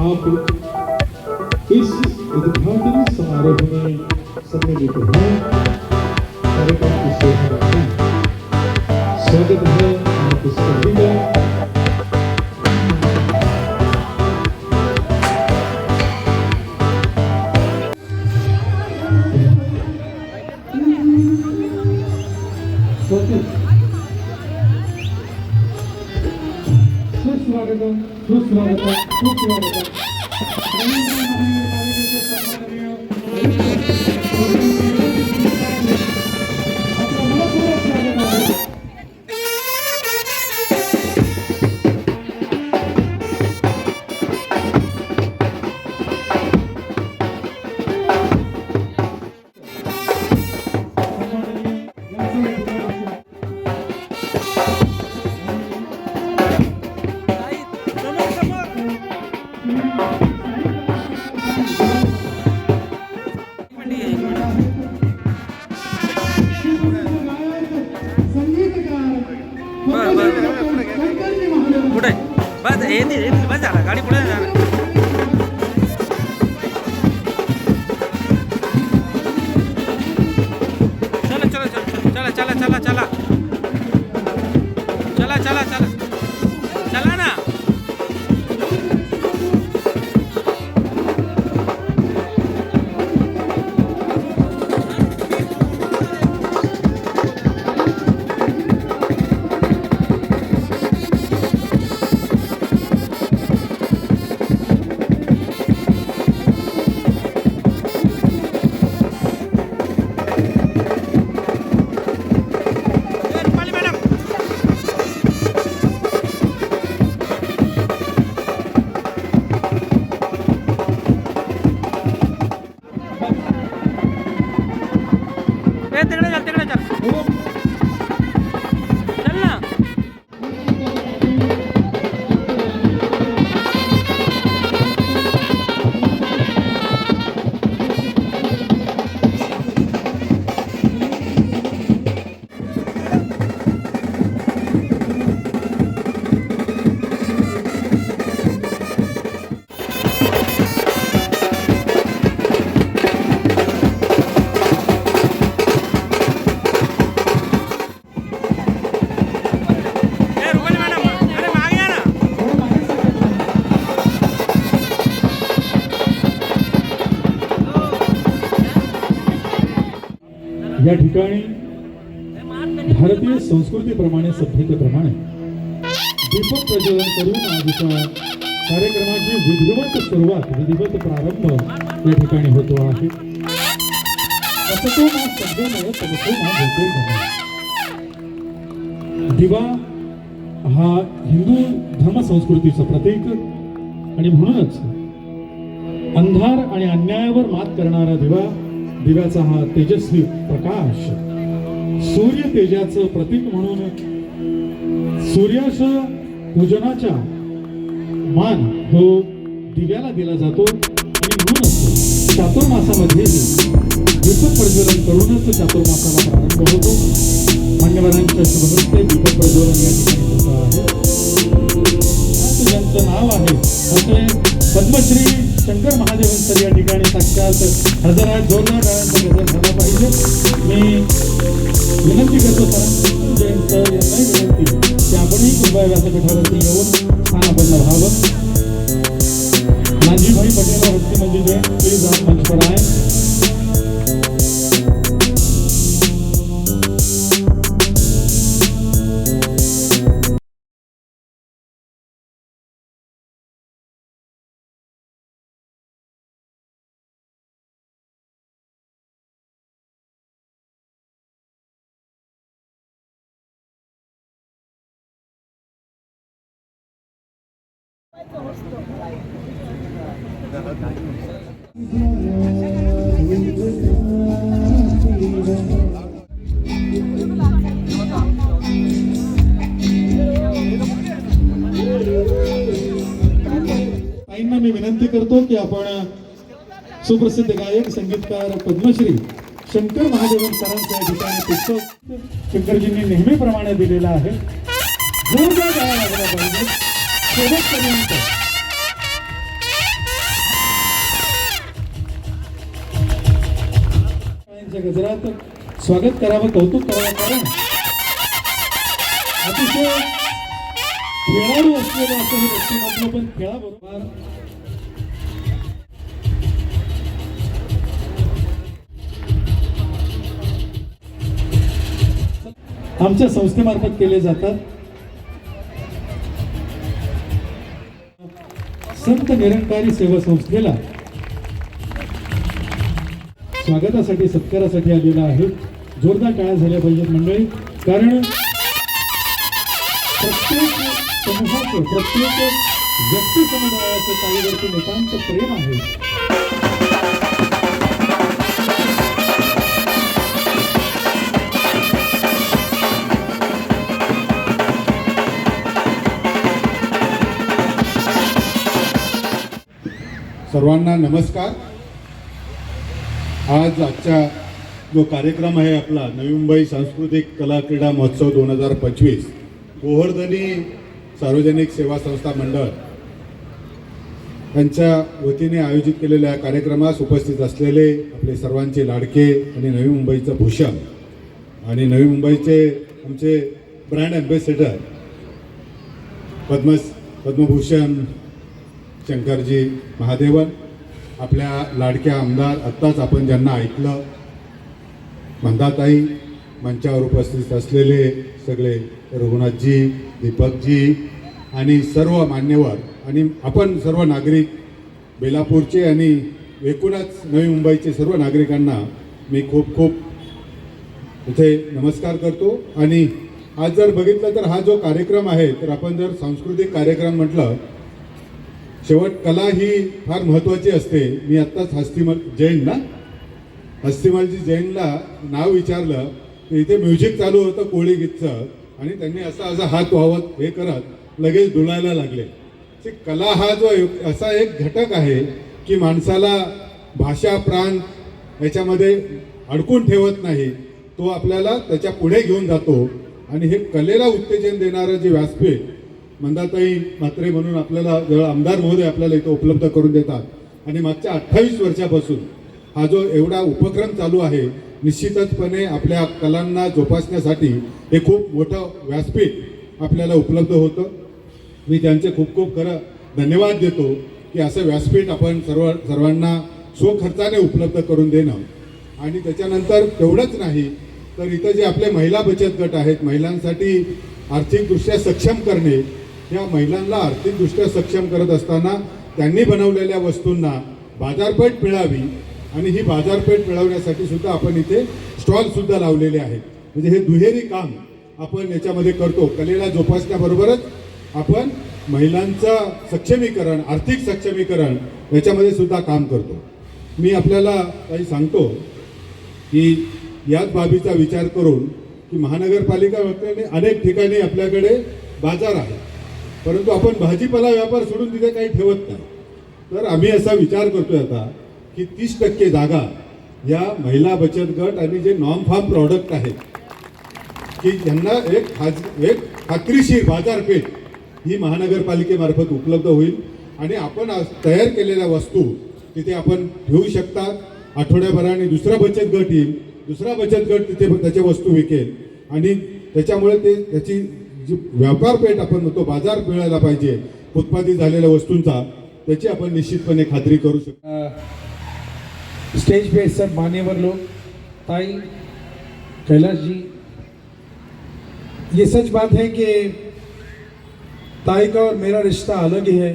आप इस उद्घाटन समारोह में सम्मिलित हैं બસ એની એની મજા ગાડી પડે. या ठिकाणी भारतीय संस्कृतीप्रमाणे सभ्यतेप्रमाणे दीपक प्रज्वलन करून आजच्या कार्यक्रमाची विधिवत सुरुवात विधिवत प्रारंभ या ठिकाणी होतो आहे. असतो दिवा हा हिंदू धर्म संस्कृतीचं प्रतीक आणि म्हणूनच अंधार आणि अन्यायावर मात करणारा दिवा दिव्याचा हा तेजस्वी प्रकाश. सूर्य तेजाचं प्रतीक म्हणून सूर्यास पूजनाच्या मान हो दिव्याला दिला जातो आणि म्हणूनच चातुर्मासामध्ये दीपक प्रज्वलन करूनच चातुर्मासाला प्रारंभ होतो. मान्यवरांच्या शुभहस्ते दीपक प्रज्वलन या ठिकाणी होत आहे. आज ज्यांचं नाव आहे असे पद्मश्री शंकर महादेवंतर या ठिकाणी साक्षात हजर आहेत जोरदार टाळ्यांचा गजर झाला पाहिजे. मी विनंती करतो सरांना जयंत यांनाही विनंती की आपणही कृपया व्यासपीठावरती येऊ. मी विनंती करतो की आपण सुप्रसिद्ध गायक संगीतकार पद्मश्री शंकर महादेवन सरांच्या या ठिकाणी पुस्तक शंकरजींनी नेहमीप्रमाणे दिलेलं आहे. जोरदार शेवटपर्यंत गजरात स्वागत करावं कौतुक करावं कारण अतिशय खेळाडू असलेलं असं हे व्यक्तिमत्व पण खेळाबरोबर आमच्या संस्थेमार्फत केले जातात संत निरंकारी सेवा संस्थेला स्वागतासाठी सत्कारासाठी आलेला आहे. जोरदार टाळ्या झाल्या पाहिजेत मंडळी. कारण प्रत्येक समूहाचं प्रत्येक व्यक्ती समुदायाचं ताईवरती नितांत प्रेम आहे. सर्वांना नमस्कार. आज आजचा जो कार्यक्रम आहे आपला नवी मुंबई सांस्कृतिक कला क्रीडा महोत्सव दोन हजार पंचवीस गोवर्धनी सार्वजनिक सेवा संस्था मंडळ यांच्या वतीने आयोजित केलेल्या या कार्यक्रमास उपस्थित असलेले आपले सर्वांचे लाडके आणि नवी मुंबईचं भूषण आणि नवी मुंबईचे आमचे ब्रँड ॲम्बेसेडर पद्म पद्मभूषण शंकरजी महादेवन आपल्या लाडक्या आमदार आत्ताच आपण ज्यांना ऐकलं मंदाताई मंचावर उपस्थित असलेले सगळे रघुनाथजी दीपकजी आणि सर्व मान्यवर आणि आपण सर्व नागरिक बेलापूरचे आणि एकूणच नवी मुंबईचे सर्व नागरिकांना मी खूप खूप इथे नमस्कार करतो. आणि आज जर बघितलं तर हा जो कार्यक्रम आहे तर आपण जर सांस्कृतिक कार्यक्रम म्हटलं शेवट कला ही फार महत्त्वाची असते. मी आत्ताच हस्तिमल जैन ना? हस्तिमलजी जैनला नाव विचारलं तर इथे म्युझिक चालू होतं कोळी गीतचं. आणि त्यांनी असा असा हात वावत हे करत लगेच डुलायला लागले. ते कला हा जो असा एक घटक आहे की माणसाला भाषा प्राण याच्यामध्ये अडकून ठेवत नाही. तो आपल्याला त्याच्या पुढे घेऊन जातो. आणि हे कलेला उत्तेजन देणारं जे व्यासपीठ मंदाताई म्हात्रे म्हणून आपल्याला जवळ आमदार महोदय आपल्याला इथं उपलब्ध करून देतात आणि मागच्या अठ्ठावीस वर्षापासून हा जो एवढा उपक्रम चालू आहे निश्चितचपणे आपल्या कलांना जोपासण्यासाठी हे खूप मोठं व्यासपीठ आपल्याला उपलब्ध होतं. मी त्यांचे खूप खूप खरं धन्यवाद देतो की असं व्यासपीठ आपण सर्व सर्वांना स्वखर्चाने उपलब्ध करून देणं. आणि त्याच्यानंतर तेवढंच नाही तर इथं जे आपले महिला बचत गट आहेत महिलांसाठी आर्थिकदृष्ट्या सक्षम करणे या महिलांना आर्थिकदृष्ट्या सक्षम करत असताना त्यांनी बनवलेल्या वस्तूंना बाजारपेठ मिळावी आणि ही बाजारपेठ मिळवण्यासाठी सुद्धा आपण इथे स्टॉलसुद्धा लावलेले आहेत. म्हणजे हे दुहेरी काम आपण याच्यामध्ये करतो. कलेला जोपासण्याबरोबरच आपण महिलांचं सक्षमीकरण आर्थिक सक्षमीकरण याच्यामध्ये सुद्धा काम करतो. मी आपल्याला काही सांगतो की याच बाबीचा विचार करून की महानगरपालिका व्यक्तीने अनेक ठिकाणी आपल्याकडे बाजार आहे परंतु आपण भाजीपाला व्यापार सोडून तिथे काही ठेवत नाही. तर आम्ही असा विचार करतोय आता की तीस टक्के जागा या महिला बचत गट आणि जे नॉन फार्म प्रॉडक्ट आहेत की ज्यांना एक खाज एक खात्रीशीर बाजारपेठ ही महानगरपालिकेमार्फत उपलब्ध होईल. आणि आपण आज तयार केलेल्या वस्तू तिथे आपण ठेवू शकता. आठवड्याभराने दुसरा बचत गट येईल. दुसरा बचत गट तिथे त्याच्या वस्तू विकेल. आणि त्याच्यामुळे ते त्याची जी व्यापारपेठ आपण म्हणतो बाजार मिळायला पाहिजे उत्पादित झालेल्या वस्तूंचा त्याची आपण निश्चितपणे खात्री करू शकतो. स्टेज पे सर मान्यवर लोग ताई कैलाश जी ये सच बात है कि ताई का और मेरा रिश्ता अलग ही है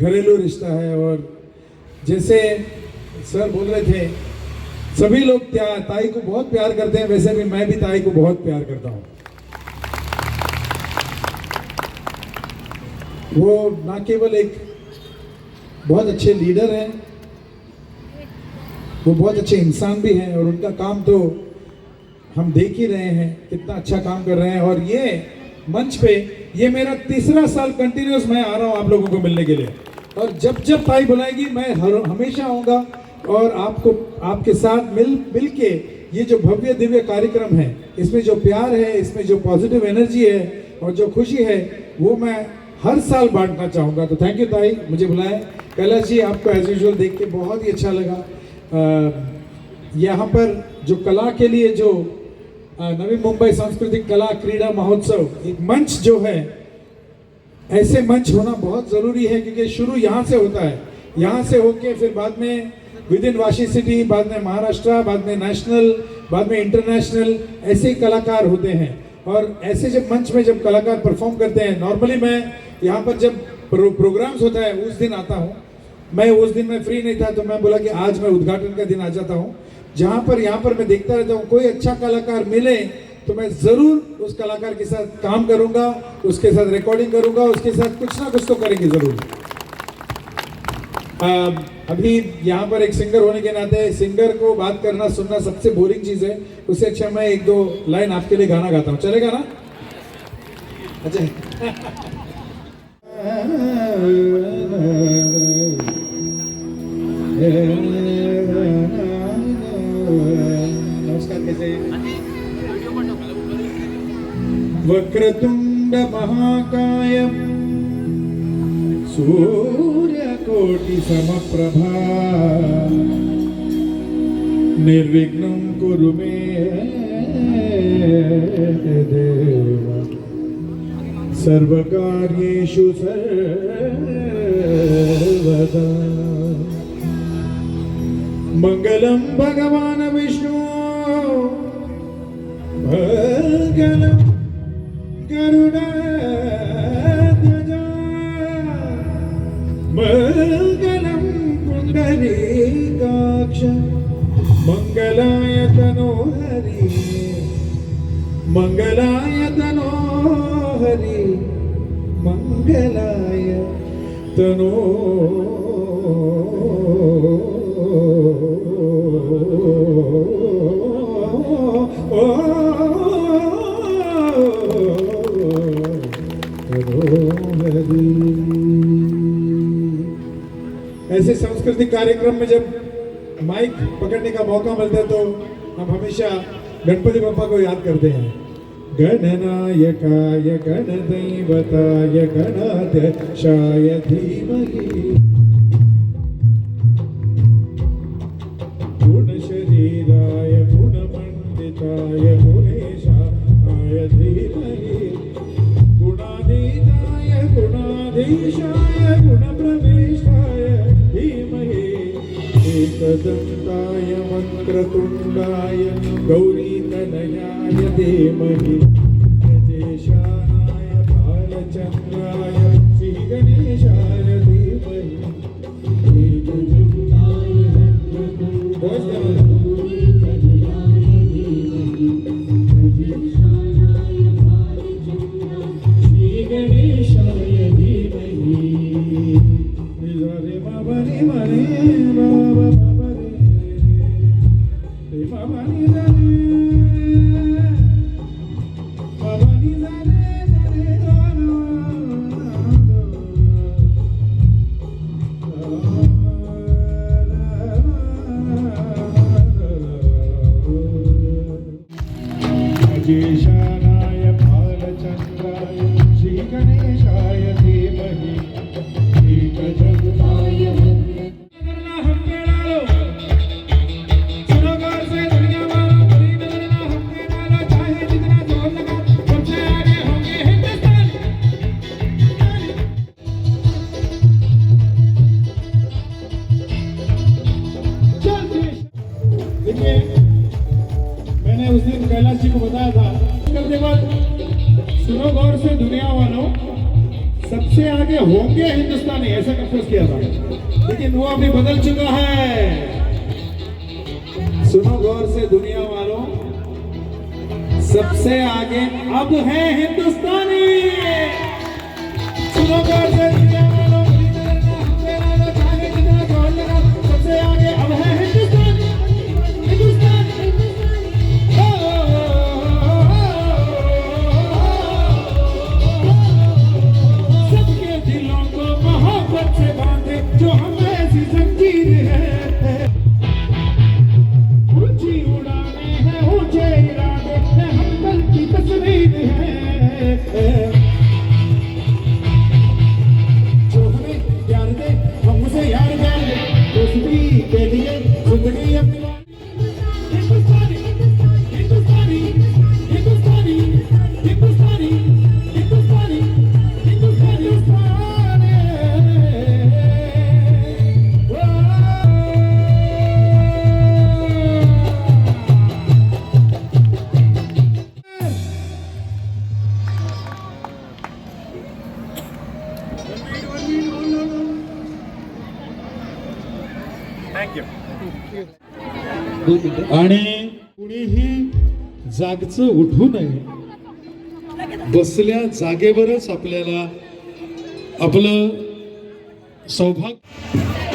घरेलू रिश्ता है और जैसे सर बोल रहे थे सभी लोग त्या ताई को बहुत प्यार करते हैं वैसे भी मैं भी ताई को बहुत प्यार करता हूँ। वो ना केवल एक बहुत अच्छे लीडर हैं, वो बहुत अच्छे इंसान भी हैं और उनका काम तो हम देख ही रहे हैं कितना अच्छा काम कर रहे हैं। और ये मंच पे, ये मेरा तीसरा साल कंटिन्यूस मैं आ रहा हूँ आप लोगों को मिलने के लिए। और जब जब ताई बुलाएगी, मैं हमेशा आऊँगा और आपको, आपके साथ मिल मिल के ये जो भव्य दिव्य कार्यक्रम है, इसमें जो प्यार है, इसमें जो पॉजिटिव एनर्जी है और जो खुशी है, वो मैं हर साल बांटना चाहूँगा। तो थैंक यू ताई, मुझे बुलाए कैलाश जी, आपको एज यूजल देख के बहुत ही अच्छा लगा। यहाँ पर जो कला के लिए जो नवी मुंबई सांस्कृतिक कला क्रीड़ा महोत्सव, एक मंच जो है, ऐसे मंच होना बहुत ज़रूरी है, क्योंकि शुरू यहाँ से होता है। यहाँ से होके फिर बाद में विद इन वाशी सिटी बाद में महाराष्ट्र बाद में नेशनल बाद में इंटरनेशनल ऐसे कलाकार होते हैं। और ऐसे जब मंच में जब कलाकार परफॉर्म करते हैं नॉर्मली मैं यहाँ पर जब प्रो, प्रोग्राम्स होता है उस दिन आता हूँ। मैं उस दिन मैं फ्री नहीं था तो मैं बोला कि आज मैं उद्घाटन का दिन आ जाता हूँ। जहाँ पर यहाँ पर मैं देखता रहता हूँ कोई अच्छा कलाकार मिले तो मैं ज़रूर उस कलाकार के साथ काम करूँगा उसके साथ रिकॉर्डिंग करूँगा उसके साथ कुछ ना कुछ तो करेंगे ज़रूर। अभी यहाँ पर एक सिंगर होने के नाते सिंगर को बात करना, सुनना सबसे बोरिंग चीज़ है। उससे अच्छा मैं एक दो लाइन आपके लिए गाना गाता हूँ। चलेगा ना? अच्छा। नमस्कार, कैसे कोटी समप्रभा निर्विघ्नं कुरु मे देव। सर्वकार्येषु सर्वदा। मङ्गलं भगवान् विष्णु। मङ्गलम् पुण्डरीकाक्ष मङ्गलाय तनोहरि मङ्गलाय तनोहरि मङ्गलाय तनो ऐसे सांस्कृतिक कार्यक्रम में जब माइक पकड़ने का मौका मिलता है तो हम हमेशा गणपति बप्पा को याद करते हैं। गणनायकाय गणदैवताय गणाध्यक्षाय धीमहि। एकदन्ताय वक्रतुण्डाय गौरीतनयाय धीमहि उस दिन कैलाश जी को बताया था। करते वक्त सुनो गौर से दुनिया वालों, सबसे आगे होंगे हिंदुस्तानी, ऐसा कंपोज किया था। लेकिन वो अभी बदल चुका है। सुनो गौर से दुनिया वालों, सबसे आगे अब है हिंदुस्तानी। सुनो गौर से आणि कुणीही जागचं उठू नये. बसल्या जागेवरच आपल्याला आपलं सौभाग्य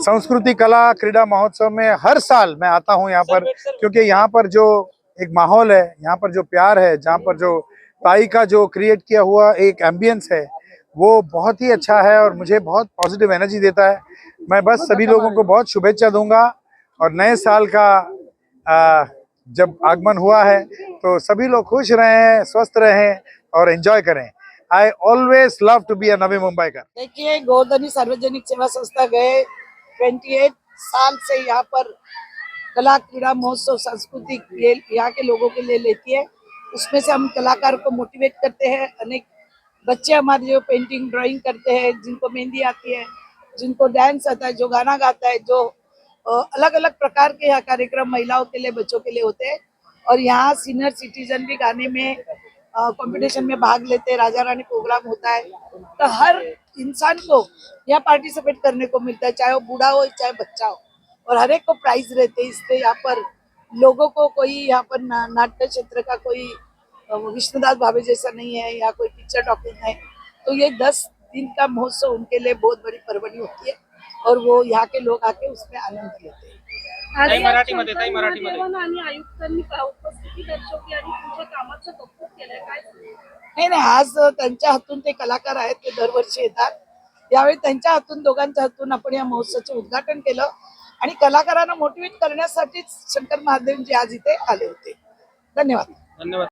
संस्कृति कला क्रीड़ा महोत्सव में हर साल मैं आता हूँ यहाँ पर क्योंकि यहाँ पर जो एक माहौल है यहाँ पर जो प्यार है जहाँ पर जो ताई का जो क्रिएट किया हुआ एक एम्बियंस है वो बहुत ही अच्छा है और मुझे बहुत पॉजिटिव एनर्जी देता है। मैं बस सभी लोगों को बहुत शुभेच्छा दूँगा और नए साल का आ, जब आगमन हुआ है तो सभी लोग खुश रहें स्वस्थ रहें और एंजॉय करें। I always love to be Navi Mumbai का देखिए, गोवर्धनी सार्वजनिक सेवा संस्था गए 28 साल से यहाँ पर कला, क्रीड़ा, महोत्सव, सांस्कृतिक यहाँ के लोगों के लिए लेती है। उसमें से हम कलाकार को मोटिवेट करते हैं। अनेक बच्चे हमारे जो पेंटिंग ड्राइंग करते हैं, जिनको मेहंदी आती है, जिनको डांस आता है, जो गाना गाता है, जो अलग अलग प्रकार के यहाँ कार्यक्रम महिलाओं के लिए, बच्चों के लिए होते हैं। और यहाँ सीनियर सिटीजन भी गाने में कंपटीशन में भाग लेते राजा रानी प्रोग्राम होता है तो हर इंसान को यहाँ पार्टिसिपेट करने को मिलता है चाहे वो बूढ़ा हो चाहे बच्चा हो और हर एक को प्राइज रहते हैं इसलिए यहाँ पर लोगों को कोई यहाँ पर ना, नाट्य क्षेत्र का कोई विष्णुदास भावे जैसा नहीं है या कोई पिक्चर टॉकिंग है तो ये दस दिन का महोत्सव उनके लिए बहुत बड़ी परवड़ी होती है और वो यहाँ के लोग आके उसमें आनंद लेते हैं। ताई मराठीमध्ये ताई मराठीमध्ये. आणि आयुक्तांनी पा- उपस्थिती दर्शवली आणि तुमच्या कामाचं कौतुक केलंय? काय सांगाल? नाही नाही आज त्यांच्या हातून ते कलाकार आहेत ते दरवर्षी येतात. यावेळी त्यांच्या हातून दोघांच्या हातून आपण या महोत्सवाचं उद्घाटन केलं. आणि कलाकारांना मोटिवेट करण्यासाठीच शंकर महादेवजी आज इथे आले होते. धन्यवाद. धन्यवाद.